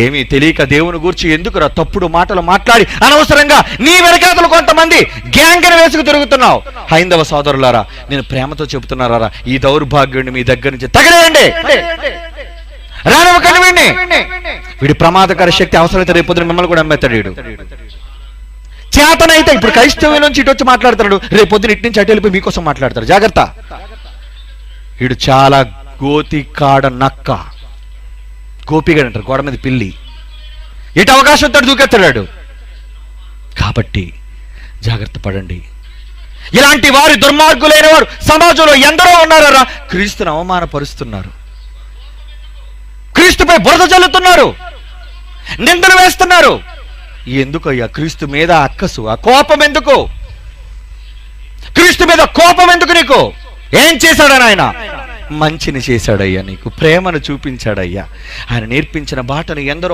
ఏమీ తెలియక దేవుని గూర్చి ఎందుకురా తప్పుడు మాటలు మాట్లాడి అనవసరంగా నీ వెనకాతలు కొంతమంది గ్యాంగర్ వేసుకు తిరుగుతున్నావు? హైందవ సోదరులారా నేను ప్రేమతో చెబుతున్నారా ఈ దౌర్భాగ్యుడిని మీ దగ్గర నుంచి తగలేయండి. రానివ్వకండి వీడిని వీడి ప్రమాదకర శక్తి అవసరమైతే రేపు పొద్దున మిమ్మల్ని కూడా అమ్మేస్తాడు వీడు. చేతనైతే ఇప్పుడు క్రైస్తవ్యం నుంచి ఇటు వచ్చి మాట్లాడతాడు రేపు పొద్దున ఇటు నుంచి అటు వెళ్ళిపోయి మీకోసం మాట్లాడతాడు. జాగ్రత్త. వీడు చాలా గోతి కాడ నక్క. గోపిగాడు అంటారు గోడ మీద పిల్లి. ఇటు అవకాశం తోడు దూకెత్తాడు కాబట్టి జాగ్రత్త పడండి. ఇలాంటి వారి దుర్మార్గులైన వారు సమాజంలో ఎందరో ఉన్నారా క్రీస్తుని అవమానపరుస్తున్నారు. క్రీస్తుపై బురద చల్లుతున్నారు నిందలు వేస్తున్నారు. ఎందుకు అయ్యా క్రీస్తు మీద అక్కసు ఆ కోపం ఎందుకు? క్రీస్తు మీద కోపం ఎందుకు నీకు? ఏం చేశాడని ఆయన? మంచిని చేశాడయ్యా నీకు. ప్రేమను చూపించాడయ్యా. ఆయన నేర్పించిన బాటను ఎందరో